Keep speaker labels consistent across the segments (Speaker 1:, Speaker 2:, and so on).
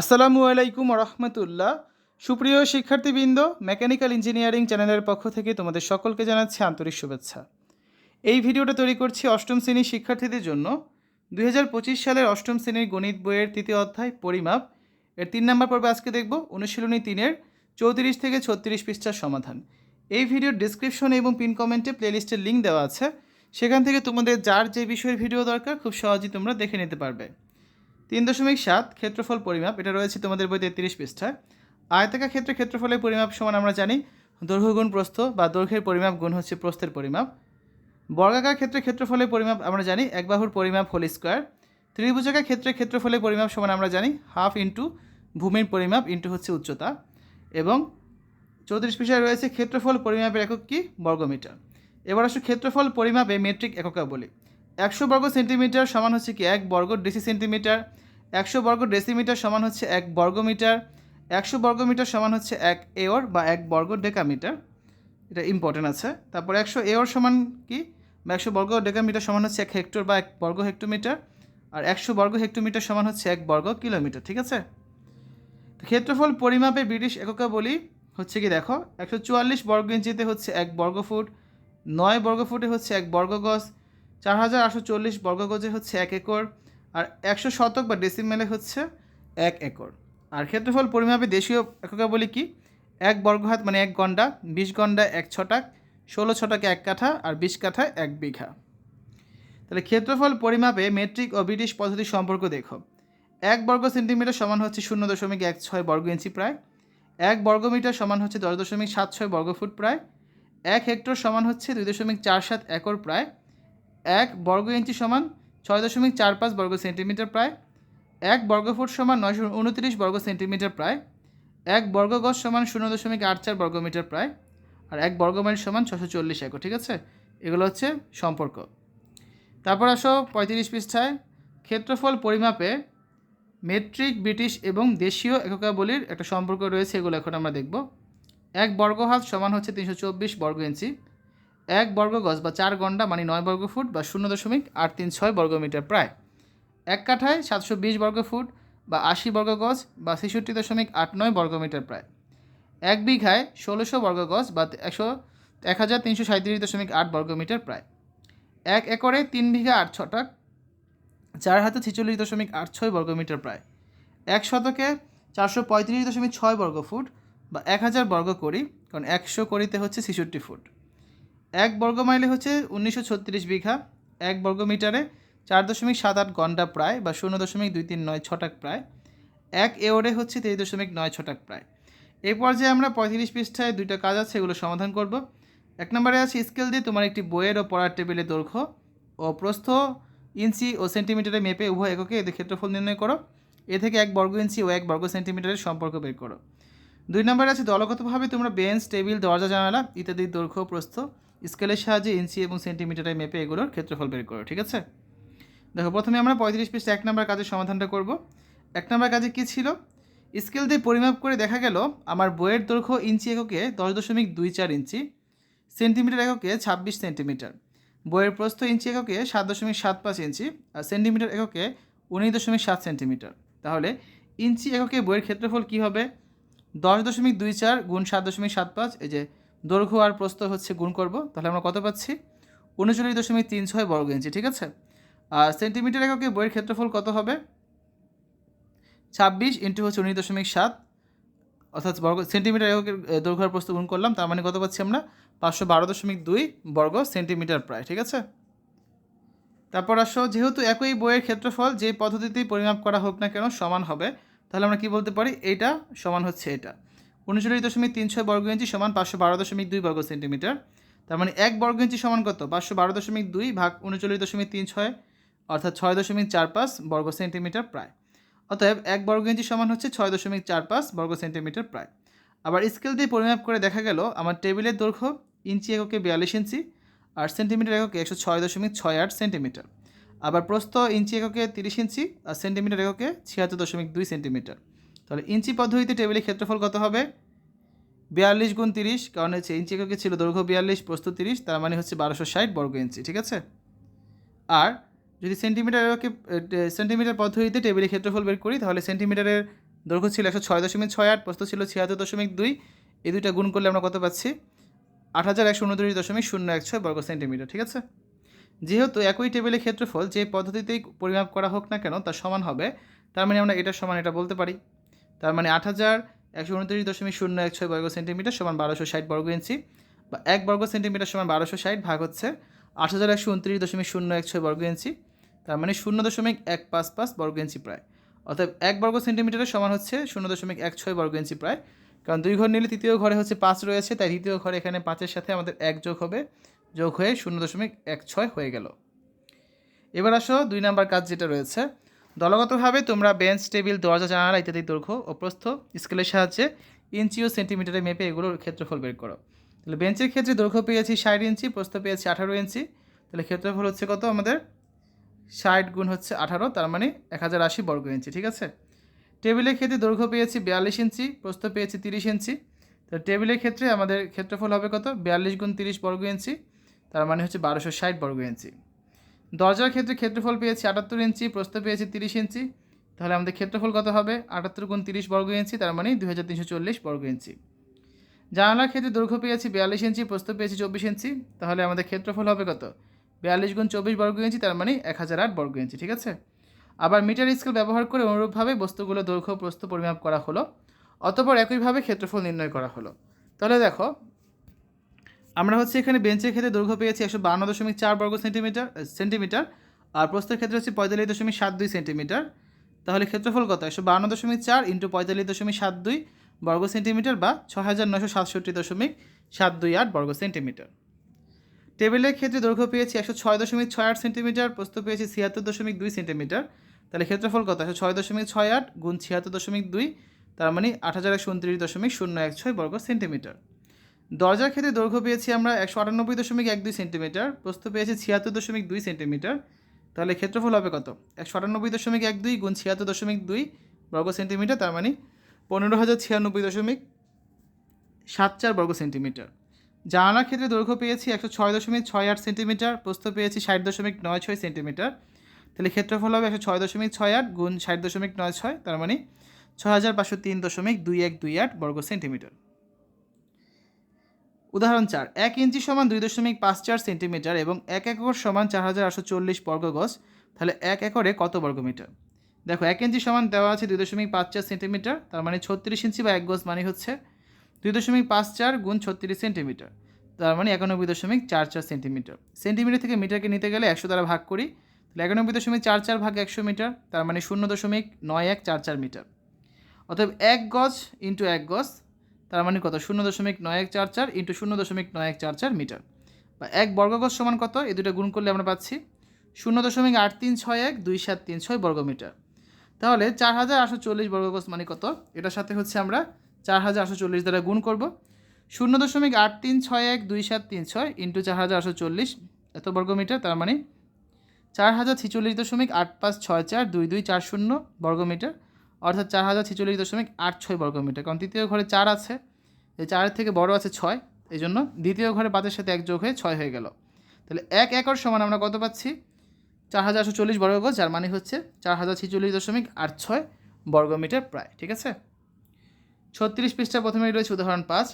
Speaker 1: আসসালামু আলাইকুম রহমতুল্লাহ সুপ্রিয় শিক্ষার্থীবৃন্দ, মেকানিক্যাল ইঞ্জিনিয়ারিং চ্যানেলের পক্ষ থেকে তোমাদের সকলকে জানাচ্ছি আন্তরিক শুভেচ্ছা। এই ভিডিওটা তৈরি করছি অষ্টম শ্রেণির শিক্ষার্থীদের জন্য। দু হাজার পঁচিশ সালের অষ্টম শ্রেণির গণিত বইয়ের তৃতীয় অধ্যায়, পরিমাপ। এর তিন নম্বর পর্বে আজকে দেখব অনুশীলনী তিনের চৌত্রিশ থেকে ছত্রিশ পৃষ্ঠার সমাধান। এই ভিডিওর ডিসক্রিপশন এবং পিন কমেন্টে প্লেলিস্টের লিঙ্ক দেওয়া আছে। সেখান থেকে তোমাদের যার যে বিষয়ের ভিডিও দরকার, খুব সহজেই তোমরা দেখে নিতে পারবে। তিন দশমিক সাত ক্ষেত্রফল পরিমাপ, এটা রয়েছে তোমাদের বই তেত্রিশ পৃষ্ঠায় আয়তাকার ক্ষেত্রে ক্ষেত্রফলের পরিমাপ সমান আমরা জানি দৈর্ঘ্য গুণ প্রস্থ বা দৈর্ঘ্যের পরিমাপ গুণ হচ্ছে প্রস্থের পরিমাপ। বর্গাকার ক্ষেত্রে ক্ষেত্রফলের পরিমাপ আমরা জানি, এক বাহুর পরিমাপ হোল স্কোয়ার। ত্রিভুজাকার ক্ষেত্রে ক্ষেত্রফলের পরিমাপ সমান আমরা জানি, হাফ ইন্টু ভূমির পরিমাপ ইন্টু হচ্ছে উচ্চতা। এবং চৌত্রিশ পৃষ্ঠায় রয়েছে, ক্ষেত্রফল পরিমাপের একক কি? বর্গমিটার। এবার আসলে ক্ষেত্রফল পরিমাপে মেট্রিক এককা বলি একশো বর্গ সেন্টিমিটার সমান হচ্ছে কি এক বর্গ ডেসি সেন্টিমিটার। একশো বর্গ ডেসিমিটার সমান হচ্ছে এক বর্গমিটার। একশো বর্গমিটার সমান হচ্ছে এক এওর বা এক বর্গ ডেকামিটার। এটা ইম্পর্টেন্ট আছে। তারপর একশো এওর সমান কি? বা একশো বর্গ ডেকামিটার সমান হচ্ছে এক হেক্টর বা এক বর্গ হেক্টোমিটার। আর একশো বর্গ হেক্টোমিটার সমান হচ্ছে এক বর্গ কিলোমিটার, ঠিক আছে? ক্ষেত্রফল পরিমাপে ব্রিটিশ এককা বলি হচ্ছে কি দেখো, একশো চুয়াল্লিশ বর্গ ইঞ্চিতে হচ্ছে এক বর্গ ফুট নয় বর্গ ফুটে হচ্ছে এক বর্গ গজ চার হাজার আটশো চল্লিশ বর্গ গজে হচ্ছে এক একর, আর একশো শতক বা ডেসিমেলে হচ্ছে এক একর। আর ক্ষেত্রফল পরিমাপে দেশীয় এককা বলি কি? এক বর্গহাত মানে এক গন্ডা, বিশ গন্ডা এক ছটাক, ষোলো ছটাকে এক কাঠা, আর বিশ কাঠা এক বিঘা। তাহলে ক্ষেত্রফল পরিমাপে মেট্রিক ও ব্রিটিশ পদ্ধতির সম্পর্ক দেখো। এক বর্গ সেন্টিমিটার সমান হচ্ছে শূন্য দশমিক এক ছয় বর্গ ইঞ্চি প্রায়। এক বর্গমিটার সমান হচ্ছে দশ দশমিক সাত ছয় বর্গফুট প্রায়। এক হেক্টর সমান হচ্ছে দুই দশমিক চার সাত একর প্রায়। এক বর্গ ইঞ্চি সমান ছয় দশমিক চার পাঁচ বর্গ সেন্টিমিটার প্রায়। এক বর্গফুট সমান নয়শো উনত্রিশ বর্গ সেন্টিমিটার প্রায়। এক বর্গ গজ সমান শূন্য দশমিক আট চার বর্গমিটার প্রায়। আর এক বর্গমাইল সমান ছশো চল্লিশ একর, ঠিক আছে? এগুলো হচ্ছে সম্পর্ক। তারপর আসো পঁয়ত্রিশ পৃষ্ঠায়। ক্ষেত্রফল পরিমাপে মেট্রিক, ব্রিটিশ এবং দেশীয় এককাবলির একটা সম্পর্ক রয়েছে, এগুলো এখন আমরা দেখব। এক বর্গ হাত সমান হচ্ছে তিনশো চব্বিশ বর্গ ইঞ্চি। এক বর্গ গজ বা চার গন্ডা মানে নয় বর্গ ফুট বা শূন্য দশমিক আট তিন ছয় বর্গমিটার প্রায়। এক কাঠায় সাতশো বিশ বর্গ ফুট বা আশি বর্গ গজ বা ছেষট্টি দশমিক আট নয় বর্গমিটার প্রায়। এক বিঘায় ষোলোশো বর্গ গজ বা একশো এক হাজার তিনশো সাঁত্রিশ দশমিক আট বর্গমিটার প্রায়। এক একরে তিন বিঘা আট ছটাক চার হাতে ছেচল্লিশ দশমিক আট ছয় বর্গমিটার প্রায়। এক শতকে চারশো পঁয়ত্রিশ দশমিক ছয় বর্গ ফুট বা এক হাজার বর্গ করি, কারণ একশো করিতে হচ্ছে ছেষট্টি ফুট। এক বর্গ মাইলে হচ্ছে উনিশশো ছত্রিশ বিঘা, এক বর্গ মিটারে চার দশমিক সাত আট ঘণ্টা প্রায় বা শূন্য দশমিক দুই তিন নয় ছটাক প্রায়, এক এওরে হচ্ছে তেইশ দশমিক নয় ছটাক প্রায়। এই পর্যায়ে আমরা পঁয়ত্রিশ পৃষ্ঠায় দুইটা কাজ আছে, এগুলো সমাধান করব। এক নম্বরে আছে স্কেল দিয়ে তোমার একটি বইয়ের ও পড়ার টেবিলের দৈর্ঘ্য ও প্রস্থ ইঞ্চি ও সেন্টিমিটারে মেপে উভয় এককে এদের ক্ষেত্রফল নির্ণয় করো। এ থেকে এক বর্গ ইঞ্চি ও এক বর্গ সেন্টিমিটারের সম্পর্ক বের করো। দুই নম্বরে আছে দলগতভাবে তোমরা বেঞ্চ, টেবিল, দরজা, জানালা ইত্যাদির দৈর্ঘ্য প্রস্থ স্কেলের সাহায্যে ইঞ্চি এবং সেন্টিমিটারে মেপে এগুলোর ক্ষেত্রফল বের করো, ঠিক আছে? দেখো, প্রথমে আমরা পঁয়ত্রিশ পৃষ্ঠা এক নম্বর কাজের সমাধানটা করব। এক নম্বর কাজে কী ছিল? স্কেল দিয়ে পরিমাপ করে দেখা গেল, আমার বইয়ের দৈর্ঘ্য ইঞ্চি এককে দশ দশমিক দুই চার ইঞ্চি, সেন্টিমিটার এককে ছাব্বিশ সেন্টিমিটার। বইয়ের প্রস্থ ইঞ্চি এককে সাত দশমিক সাত পাঁচ ইঞ্চি আর সেন্টিমিটার এককে উনিশ দশমিক সাত সেন্টিমিটার। তাহলে ইঞ্চি এককে বইয়ের ক্ষেত্রফল কী হবে? দশ দশমিক দুই চার গুণ সাত দশমিক সাত পাঁচ, এই যে দৈর্ঘ্য আর প্রস্থ হচ্ছে গুণ করব। তাহলে আমরা কত পাচ্ছি? উনচল্লিশ দশমিক তিন ছয় বর্গ ইঞ্চি, ঠিক আছে? আর সেন্টিমিটার এককে বইয়ের ক্ষেত্রফল কত হবে? ছাব্বিশ ইন্টু হচ্ছে উনিশ দশমিক সাত। অর্থাৎ বর্গ, সেন্টিমিটার এককের দৈর্ঘ্য আর প্রস্থ গুণ করলাম, তার মানে কত পাচ্ছি আমরা? পাঁচশো বারো দশমিক দুই বর্গ সেন্টিমিটার প্রায়, ঠিক আছে? তারপর আসো, যেহেতু একই বইয়ের ক্ষেত্রফল যে পদ্ধতিতেই পরিমাপ করা হোক না কেন, সমান হবে। তাহলে আমরা কি বলতে পারি? এইটা সমান হচ্ছে এটা। উনচল্লিশ দশমিক তিন ছয় বর্গ ইঞ্চি সমান পাঁচশো বারো দশমিক দুই বর্গ সেন্টিমিটার। তার মানে এক বর্গ ইঞ্চি সমান কত? পাঁচশো বারো দশমিক দুই ভাগ উনচল্লিশ দশমিক তিন ছয়, অর্থাৎ ছয় দশমিক চার পাঁচ বর্গ সেন্টিমিটার প্রায়। অতএব এক বর্গ ইঞ্চি সমান হচ্ছে ছয় দশমিক চার পাঁচ বর্গ সেন্টিমিটার প্রায়। আবার স্কেল দিয়ে পরিমাপ করে দেখা গেল, আমার টেবিলের দৈর্ঘ্য ইঞ্চি এককে বিয়াল্লিশ ইঞ্চি আর সেন্টিমিটার এককে একশো ছয় দশমিক ছয় আট সেন্টিমিটার। আবার প্রস্থ ইঞ্চি এককে তিরিশ ইঞ্চি আর সেন্টিমিটার এককে ছিয়াত্তর দশমিক দুই সেন্টিমিটার। তাহলে ইঞ্চি পদ্ধতিতে টেবিলের ক্ষেত্রফল কত হবে? বিয়াল্লিশ গুণ তিরিশ, কারণ হচ্ছে ইঞ্চি এককে ছিল দৈর্ঘ্য বিয়াল্লিশ, প্রস্থ তিরিশ, তার মানে হচ্ছে বারোশো ষাট বর্গ ইঞ্চি, ঠিক আছে? আর যদি সেন্টিমিটার এককে সেন্টিমিটার পদ্ধতিতে টেবিলের ক্ষেত্রফল বের করি, তাহলে সেন্টিমিটারের দৈর্ঘ্য ছিল একশো ছয় দশমিক ছয় আট, প্রস্থ ছিল ছিয়াত্তর দশমিক দুই। এই দুইটা গুণ করলে আমরা কত পাচ্ছি? আট হাজার একশো উনত্রিশ দশমিক শূন্য এক ছয় বর্গ সেন্টিমিটার ঠিক আছে? যেহেতু একই টেবিলের ক্ষেত্রফল যে পদ্ধতিতেই পরিমাপ করা হোক না কেন তা সমান হবে, তার মানে আমরা এটার সমান এটা বলতে পারি। তার মানে আট হাজার একশো উনত্রিশ দশমিক শূন্য এক ছয় বর্গ সেন্টিমিটার সমান বারোশো ষাট বর্গ ইঞ্চি। বা এক বর্গ সেন্টিমিটার সমান বারোশো ষাট ভাগ হচ্ছে আট হাজার একশো উনত্রিশ দশমিক শূন্য এক ছয় বর্গ ইঞ্চি। তার মানে শূন্য দশমিক এক পাঁচ পাঁচ বর্গ ইঞ্চি প্রায়। অর্থাৎ এক বর্গ সেন্টিমিটারের সমান হচ্ছে শূন্য দশমিক এক ছয় বর্গ ইঞ্চি প্রায়। কারণ দুই ঘর নিলে তৃতীয় ঘরে হচ্ছে পাঁচ রয়েছে, তাই তৃতীয় ঘরে এখানে পাঁচের সাথে আমাদের এক যোগ হবে, যোগ হয়ে শূন্য দশমিক এক ছয় হয়ে গেল। এবার আসো দুই নাম্বার কাজ যেটা রয়েছে। দলগতভাবে তোমরা বেঞ্চ টেবিল দরজা, জানালা ইত্যাদি দৈর্ঘ্য ও প্রস্থ স্কেলের সাহায্যে ইঞ্চি ও সেন্টিমিটারে মেপে এগুলোর ক্ষেত্রফল বের করো। তাহলে বেঞ্চের ক্ষেত্রে দৈর্ঘ্য পেয়েছি ষাট ইঞ্চি প্রস্থ পেয়েছি আঠারো ইঞ্চি তাহলে ক্ষেত্রফল হচ্ছে কত আমাদের? ষাট গুণ হচ্ছে আঠারো, তার মানে এক হাজার আশি বর্গ ইঞ্চি ঠিক আছে? টেবিলের ক্ষেত্রে দৈর্ঘ্য পেয়েছি বিয়াল্লিশ ইঞ্চি প্রস্থ পেয়েছি তিরিশ ইঞ্চি তো টেবিলের ক্ষেত্রে আমাদের ক্ষেত্রফল হবে কত? বিয়াল্লিশ গুণ তিরিশ বর্গ ইঞ্চি তার মানে হচ্ছে বারোশো ষাট বর্গ ইঞ্চি দরজার ক্ষেত্রে ক্ষেত্রফল পেয়েছি আটাত্তর ইঞ্চি, প্রস্থ পেয়েছি তিরিশ ইঞ্চি। তাহলে আমাদের ক্ষেত্রফল কত হবে? আটাত্তর গুণ তিরিশ বর্গ ইঞ্চি, তার মানে দুই হাজার তিনশো চল্লিশ বর্গ ইঞ্চি। জানালার ক্ষেত্রে দৈর্ঘ্য পেয়েছি বিয়াল্লিশ ইঞ্চি, প্রস্থ পেয়েছি চব্বিশ ইঞ্চি। তাহলে আমাদের ক্ষেত্রফল হবে কত? বিয়াল্লিশ গুণ চব্বিশ বর্গ ইঞ্চি, তার মানে এক হাজার আট বর্গ ইঞ্চি, ঠিক আছে? আবার মিটার স্কেল ব্যবহার করে অনুরূপভাবে বস্তুগুলো দৈর্ঘ্য প্রস্থ পরিমাপ করা হলো। অতপর একইভাবে ক্ষেত্রফল নির্ণয় করা হলো। তাহলে দেখো আমরা হচ্ছে এখানে বেঞ্চের ক্ষেত্রে দৈর্ঘ্য পেয়েছি একশো বান্ন দশমিক চার বর্গ সেন্টিমিটার সেন্টিমিটার। আর প্রস্থের ক্ষেত্রে হচ্ছে পঁয়তাল্লিশ দশমিক সাত দুই সেন্টিমিটার। তাহলে ক্ষেত্রফল কত? একশো বান্ন দশমিক চার ইন্টু পঁয়তাল্লিশ দশমিক সাত দুই বর্গ সেন্টিমিটার বা ছ হাজার নশো সাতষট্টি দশমিক সাত দুই আট বর্গ সেন্টিমিটার। টেবিলের ক্ষেত্রে দৈর্ঘ্য পেয়েছি একশো ছয় দশমিক ছয় আট সেন্টিমিটার, প্রস্থ পেয়েছি ছিয়াত্তর দশমিক দুই সেন্টিমিটার। তাহলে ক্ষেত্রফল কত? একশো ছয় দশমিক ছয় আট গুণ ছিয়াত্তর দশমিক দুই, তার মানে আট হাজার একশো উনত্রিশ দশমিক শূন্য এক ছয় বর্গ সেন্টিমিটার। দরজার ক্ষেত্রে দৈর্ঘ্য পেয়েছি আমরা একশো আটানব্বই দশমিক এক দুই সেন্টিমিটার। প্রস্থ পেয়েছি ছিয়াত্তর দশমিক দুই সেন্টিমিটার। তাহলে ক্ষেত্রফল হবে কত? একশো আটানব্বই দশমিক এক দুই গুণ ছিয়াত্তর দশমিক দুই বর্গ সেন্টিমিটার, তার মানে পনেরো হাজার ছিয়ানব্বই দশমিক সাত চার বর্গ সেন্টিমিটার। জানালার ক্ষেত্রে দৈর্ঘ্য পেয়েছি একশো ছয় দশমিক ছয় আট সেন্টিমিটার, প্রস্থ পেয়েছি ষাট দশমিক নয় ছয় সেন্টিমিটার। তাহলে ক্ষেত্রফল হবে একশো ছয় দশমিক ছয় আট গুণ ষাট দশমিক নয় ছয়, তার মানে ছয় হাজার পাঁচশো তিন দশমিক দুই এক দুই আট বর্গ সেন্টিমিটার। উদাহরণ চার, এক ইঞ্চি সমান দুই দশমিক পাঁচ চার সেন্টিমিটার এবং এক একর সমান চার হাজার আটশো চল্লিশ বর্গ গজ তাহলে এক একরে কত বর্গমিটার? দেখো, এক ইঞ্চি সমান দেওয়া আছে দুই দশমিক পাঁচ চার সেন্টিমিটার, তার মানে ছত্রিশ ইঞ্চি বা এক গজ মানে হচ্ছে দুই দশমিক পাঁচ চার গুণ ছত্রিশ সেন্টিমিটার, তার মানে একানব্বই দশমিক চার চার সেন্টিমিটার। সেন্টিমিটার থেকে মিটারকে নিতে গেলে একশো দ্বারা ভাগ করি, তাহলে একানব্বই দশমিক চার চার ভাগ একশো মিটার, তার মানে শূন্য দশমিক নয় এক চার চার মিটার। অতএব এক গজ ইন্টু এক গজ তার মানে কত? শূন্য দশমিক নয় এক চার চার ইন্টু শূন্য দশমিক নয় এক চার চার মিটার। বা এক বর্গগজ সমান কত? এই দুটো গুণ করলে আমরা পাচ্ছি শূন্য দশমিক আট তিন ছয় এক দুই সাত তিন ছয় বর্গমিটার তাহলে চার হাজার আটশো চল্লিশ বর্গগজ মানে কত? এটার সাথে হচ্ছে আমরা চার হাজার আটশো চল্লিশ দ্বারা গুণ করব। শূন্য দশমিক আট তিন ছয় এক দুই সাত তিন ছয় ইন্টু চার হাজার আটশো চল্লিশ এত বর্গমিটার তার মানে চার হাজার ছিচল্লিশ দশমিক আট পাঁচ ছয় চার দুই দুই চার শূন্য বর্গমিটার অর্থাৎ চার হাজার ছিচল্লিশ দশমিক আট ছয় বর্গমিটার কারণ তৃতীয় ঘরে চার আছে, এই চারের থেকে বড় আছে ছয়, এই জন্য দ্বিতীয় ঘরে পাঁচের সাথে এক যোগ হয়ে ছয় হয়ে গেল। তাহলে এক একর সমান আমরা কত পাচ্ছি? চার হাজার আটশো চল্লিশ বর্গগজ যার মানে হচ্ছে চার হাজার ছিচল্লিশ দশমিক আট ছয় বর্গমিটার প্রায়, ঠিক আছে? ছত্রিশ পৃষ্ঠা প্রথমেই রয়েছে উদাহরণ পাঁচ।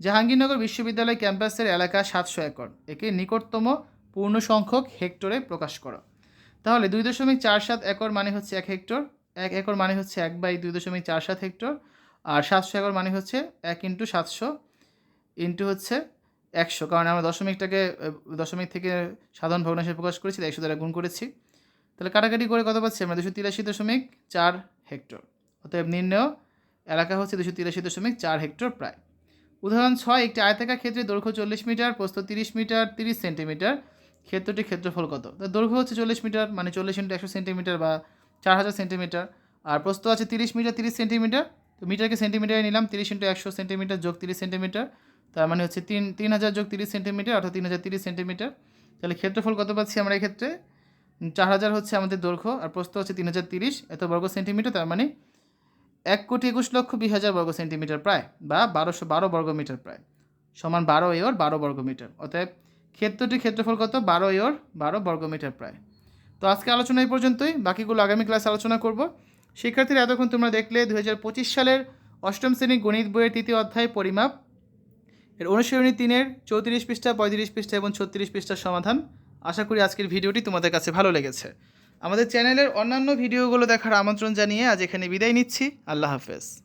Speaker 1: জাহাঙ্গীরনগর বিশ্ববিদ্যালয় ক্যাম্পাসের এলাকা সাতশো একর, একে নিকটতম পূর্ণ সংখ্যক হেক্টরে প্রকাশ করো। তাহলে দুই দশমিক চার সাত একর মানে হচ্ছে এক হেক্টর এক একর মানে হচ্ছে এক বাই দুই দশমিক চার সাত হেক্টর, আর সাতশো একর মানে হচ্ছে এক ইন্টু সাতশো ইন্টু হচ্ছে একশো। কারণ আমরা দশমিকটাকে দশমিক থেকে সাধারণ ভগ্নাংশে প্রকাশ করেছি একশো দ্বারা গুণ করেছি। তাহলে কাটাকাটি করে কত পাচ্ছি আমরা? দুশো তিরাশি দশমিক চার হেক্টর। অতএব নির্ণয়, এলাকা হচ্ছে দুশো তিরাশি দশমিক চার হেক্টর প্রায়। উদাহরণ ছয়, একটি আয়তাকার ক্ষেত্রে দৈর্ঘ্য চল্লিশ মিটার, প্রস্থ তিরিশ মিটার, তিরিশ সেন্টিমিটার, ক্ষেত্রটির ক্ষেত্রফল কত? দৈর্ঘ্য হচ্ছে চল্লিশ মিটার মানে চল্লিশ ইন্টু একশো সেন্টিমিটার বা চার হাজার সেন্টিমিটার। আর প্রস্থ আছে তিরিশ মিটার, তিরিশ সেন্টিমিটার। তো মিটারকে সেন্টিমিটারে নিলাম, তিরিশ ইন্টু একশো সেন্টিমিটার যোগ তিরিশ সেন্টিমিটার। তার মানে হচ্ছে তিন তিন হাজার যোগ তিরিশ সেন্টিমিটার, অর্থাৎ তিন হাজার তিরিশ সেন্টিমিটার। তাহলে ক্ষেত্রফল কত পাচ্ছি আমরা এক্ষেত্রে? চার হাজার হচ্ছে আমাদের দৈর্ঘ্য, আর প্রস্থ হচ্ছে তিন হাজার তিরিশ, এত বর্গ সেন্টিমিটার, তার মানে এক কোটি একুশ লক্ষ বিশ হাজার বর্গ সেন্টিমিটার প্রায়, বা বারোশো বারো বর্গ মিটার প্রায়, সমান বারো এওর বারো বর্গ মিটার। অতএব ক্ষেত্রটির ক্ষেত্রফল কত? বারো এওর বারো বর্গ মিটার প্রায়। তো আজকে আলোচনা এই পর্যন্তই। বাকিগুলো আগামী ক্লাসে আলোচনা করব। শিক্ষার্থীরা এতক্ষণ তোমরা দেখলে দু হাজার পঁচিশ সালের অষ্টম শ্রেণি গণিত বইয়ের তৃতীয় অধ্যায় পরিমাপ। এর অনুসরণী তিনের চৌত্রিশ পৃষ্ঠা, পঁয়ত্রিশ পৃষ্ঠা এবং ছত্রিশ পৃষ্ঠার সমাধান। আশা করি আজকের ভিডিওটি তোমাদের কাছে ভালো লেগেছে। আমাদের চ্যানেলের অন্যান্য ভিডিওগুলো দেখার আমন্ত্রণ জানিয়ে আজ এখানে বিদায় নিচ্ছি। আল্লাহ হাফেজ।